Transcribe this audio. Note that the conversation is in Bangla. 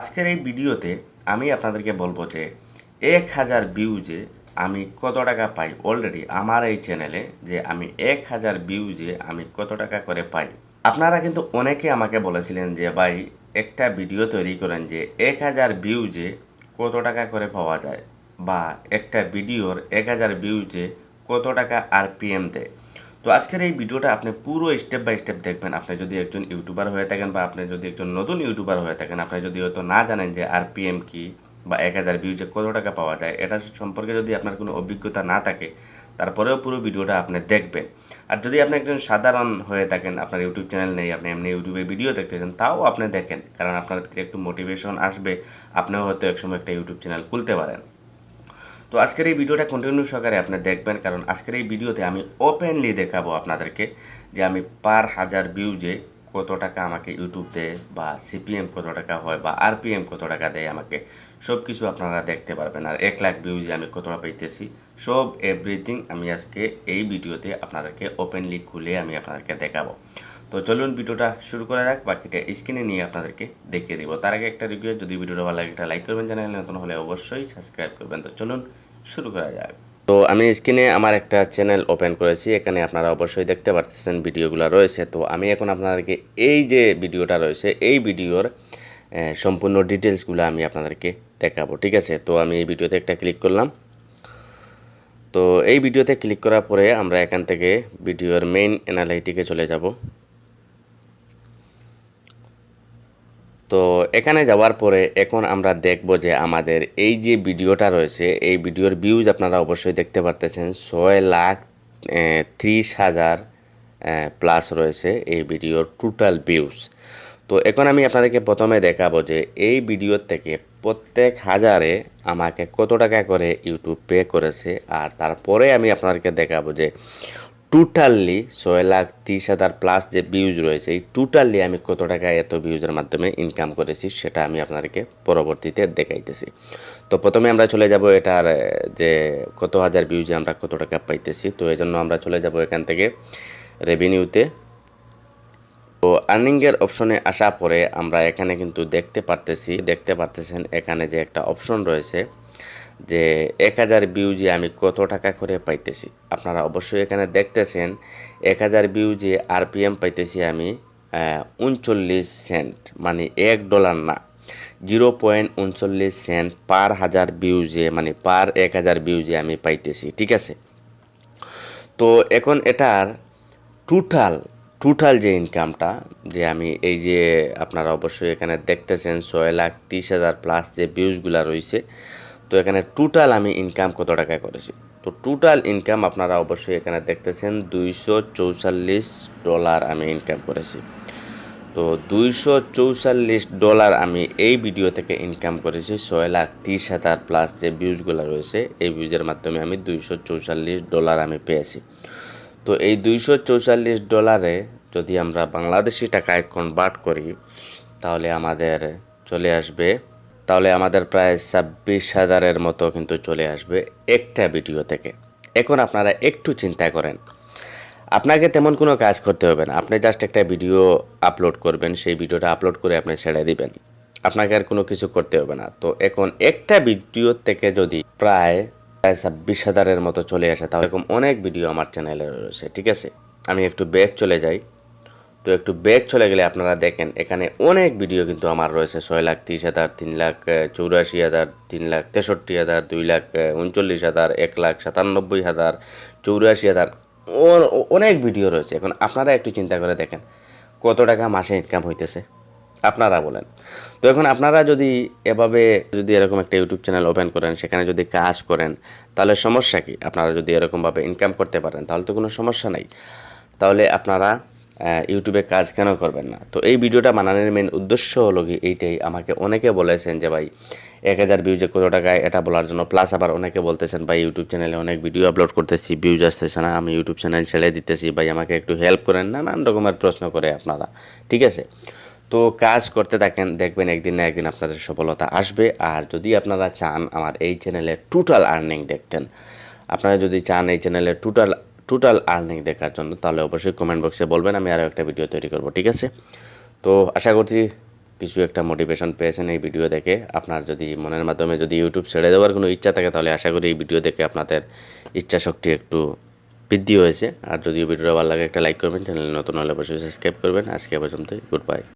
আজকের এই ভিডিওতে আমি আপনাদেরকে বলব যে এক হাজার ভিউজে আমি কত টাকা পাই অলরেডি আমার এই চ্যানেলে যে আমি এক হাজার ভিউজে আমি কত টাকা করে পাই। আপনারা কিন্তু অনেকে আমাকে বলেছিলেন যে, ভাই, একটা ভিডিও তৈরি করেন যে এক হাজার ভিউজে কত টাকা করে পাওয়া যায় বা একটা ভিডিওর এক হাজার ভিউজে কত টাকা আর আরপিএম দেয়। তো আজকের এই ভিডিওটা আপনি পুরো স্টেপ বাই স্টেপ দেখবেন। আপনি যদি একজন ইউটিউবার হয়ে থাকেন বা আপনি যদি একজন নতুন ইউটিউবার হয়ে থাকেন, আপনি যদি হয়তো না জানেন যে আরপিএম কি বা এক হাজার ভিউজে কত টাকা পাওয়া যায়, এটা সম্পর্কে যদি আপনার কোনো অভিজ্ঞতা না থাকে, তারপরেও পুরো ভিডিওটা আপনি দেখবেন। আর যদি আপনি একজন সাধারণ হয়ে থাকেন, আপনার ইউটিউব চ্যানেল নেই, আপনি এমনি ইউটিউবে ভিডিও দেখতেছেন, তাও আপনি দেখেন, কারণ আপনার ভিতরে একটু মোটিভেশন আসবে, আপনিও হয়তো একসময় একটা ইউটিউব চ্যানেল খুলতে পারেন। তো আজকের এই ভিডিওটা কন্টিনিউ সহকারে আপনি দেখবেন, কারণ আজকের এই ভিডিওতে আমি ওপেনলি দেখাবো আপনাদেরকে যে আমি পার হাজার ভিউজে কত টাকা আমাকে ইউটিউব দেয় বা সিপিএম কত টাকা হয় বা আরপিএম কত টাকা দেয় আমাকে সব কিছু আপনারা দেখতে পারবেন। আর এক লাখ ভিউজে আমি কত টাকা পাইতেছি, সব এভরিথিং আমি আজকে এই ভিডিওতে আপনাদেরকে ওপেনলি খুলে আমি আপনাদেরকে দেখাবো। তো চলুন ভিডিওটা শুরু করা যাক, বাকিটা স্ক্রিনে নিয়ে আপনাদেরকে দেখিয়ে দিব। তার আগে একটা রিকোয়েস্ট যদি ভিডিওটা ভালো লাগে একটা লাইক করবেন, চ্যানেল নতুন হলে অবশ্যই সাবস্ক্রাইব করবেন। তো চলুন শুরু করা যাক। তো আমি স্ক্রিনে আমার একটা চ্যানেল ওপেন করেছি, এখানে আপনারা অবশ্যই দেখতে পাচ্ছেন ভিডিওগুলো রয়েছে। তো আমি এখন আপনাদেরকে এই যে ভিডিওটা রয়েছে, এই ভিডিওর সম্পূর্ণ ডিটেলসগুলো আমি আপনাদেরকে দেখাবো, ঠিক আছে? তো আমি এই ভিডিওতে একটা ক্লিক করলাম। তো এই ভিডিওতে ক্লিক করার পরে আমরা এখান থেকে ভিডিওর মেইন অ্যানালাইটিকে চলে যাব। তো এখানে যাওয়ার পরে এখন আমরা দেখব যে আমাদের এই যে ভিডিওটা রয়েছে, এই ভিডিওর ভিউজ আপনারা অবশ্যই দেখতে পারতেছেন। ছয় লাখ ত্রিশ হাজার প্লাস রয়েছে এই ভিডিওর টোটাল ভিউজ তো এখন আমি আপনাদেরকে প্রথমে দেখাবো যে এই ভিডিওর থেকে প্রত্যেক হাজারে আমাকে কত টাকা করে ইউটিউব পে করেছে, আর তারপরে আমি আপনাদেরকে দেখাবো যে টোটালি ছয় লাখ তিরিশ হাজার প্লাস যে ভিউজ রয়েছে, এই টোটালি আমি কত টাকা এত ভিউজের মাধ্যমে ইনকাম করেছি সেটা আমি আপনাদেরকে পরবর্তীতে দেখাইতেছি। তো প্রথমে আমরা চলে যাব এটার যে কত হাজার ভিউজে আমরা কত টাকা পাইতেছি। তো এই জন্য আমরা চলে যাব এখান থেকে রেভিনিউতে তো। আর্নিংয়ের অপশনে আসা পরে আমরা এখানে কিন্তু দেখতে পারতেছি, দেখতে পারতেছেন এখানে যে একটা অপশন রয়েছে। যে এক হাজার ভিউজে আমি কত টাকা করে পাইতেছি। আপনারা অবশ্যই এখানে দেখতেছেন, এক হাজার ভিউজে আরপিএম পাইতেছি আমি উনচল্লিশ সেন্ট মানে এক ডলার না জিরো পয়েন্ট উনচল্লিশ সেন্ট পার হাজার ভিউজে মানে পার এক হাজার ভিউজে আমি পাইতেছি, ঠিক আছে? তো এখন এটার টোটাল টোটাল যে ইনকামটা যে আমি এই যে আপনারা অবশ্যই এখানে দেখতেছেন, ছয় লাখ তিরিশ হাজার প্লাস যে ভিউজগুলো রয়েছে তো এখানে টোটাল আমি ইনকাম কত টাকা করেছি? তো টোটাল ইনকাম আপনারা অবশ্যই এখানে দেখতেছেন দুইশো ডলার আমি ইনকাম করেছি। তো দুইশো ডলার আমি এই ভিডিও থেকে ইনকাম করেছি, ছয় লাখ তিরিশ হাজার প্লাস যে ভিউজগুলো রয়েছে, এই ভিউজের মাধ্যমে আমি দুইশো ডলার আমি পেয়েছি। তো এই দুইশো ডলারে যদি আমরা বাংলাদেশি টাকায় কনভার্ট করি, তাহলে আমাদের চলে আসবে তাহলে আমাদের প্রায় ছাব্বিশ হাজারের মতো কিন্তু চলে আসবে একটা ভিডিও থেকে। এখন আপনারা একটু চিন্তা করেন, আপনাকে তেমন কোনো কাজ করতে হবে না, আপনি জাস্ট একটা ভিডিও আপলোড করবেন, সেই ভিডিওটা আপলোড করে আপনি ছেড়ে দিবেন, আপনাকে আর কোনো কিছু করতে হবে না। তো এখন একটা ভিডিও থেকে যদি প্রায় প্রায় ছাব্বিশ হাজারের মতো চলে আসে, তাহলে এরকম অনেক ভিডিও আমার চ্যানেলে রয়েছে, ঠিক আছে? আমি একটু ব্যাক চলে যাই। একটু ব্যাক চলে গেলে আপনারা দেখেন, এখানে অনেক ভিডিও কিন্তু আমার রয়েছে। ছয় লাখ, তিরিশ হাজার, তিন লাখ চৌরাশি হাজার, তিন লাখ, তেষট্টি হাজার, দুই লাখ উনচল্লিশ হাজার, এক লাখ, সাতানব্বই হাজার, চৌরাশি হাজার অনেক ভিডিও রয়েছে। এখন আপনারা একটু চিন্তা করে দেখেন, কত টাকা মাসে ইনকাম হইতেছে? আপনারা বলেন। তো এখন আপনারা যদি এভাবে, যদি এরকম একটা ইউটিউব চ্যানেল ওপেন করেন, সেখানে যদি কাজ করেন, তাহলে সমস্যা কি? আপনারা যদি এরকমভাবে ইনকাম করতে পারেন, তাহলে তো কোনো সমস্যা নাই। তাহলে আপনারা ইউটিউবে কাজ কেন করবেন না? তো এই ভিডিওটা বানানোর মেন উদ্দেশ্য হলো কি এইটাই। আমাকে অনেকে বলেছেন যে, ভাই, এক হাজার ভিউজে কত টাকায়, এটা বলার জন্য। প্লাস আবার অনেকে বলতেছেন, ভাই, ইউটিউব চ্যানেলে অনেক ভিডিও আপলোড করতেছি ভিউজ আসতেছে না, আমি ইউটিউব চ্যানেল ছেড়ে দিতেছি। ভাই, আমাকে একটু হেল্প করেন। নানান রকমের প্রশ্ন করে আপনারা। ঠিক আছে? তো কাজ করতে থাকেন দেখবেন একদিন না একদিন আপনাদের সফলতা আসবে। আর যদি আপনারা চান আমার এই চ্যানেলে টোটাল আর্নিং দেখতেন, আপনারা যদি চান এই চ্যানেলে টোটাল টোটাল আর্নিং দেখার জন্য, তাহলে অবশ্যই কমেন্ট বক্সে বলবেন, আমি আরও একটা ভিডিও তৈরি করব, ঠিক আছে? তো আশা করছি কিছু একটা মোটিভেশন পেয়েছেন এই ভিডিও দেখে। আপনার যদি মনের মাধ্যমে যদি ইউটিউব ছেড়ে দেওয়ার কোনো ইচ্ছা থাকে, তাহলে আশা করি এই ভিডিও দেখে আপনাদের ইচ্ছা শক্তি একটু বৃদ্ধি হয়েছে। আর যদি ভিডিওটা ভালো লাগে, একটা লাইক করবেন চ্যানেল নতুন হলে অবশ্যই সাবস্ক্রাইব করবেন। আজকে পর্যন্তই গুড বাই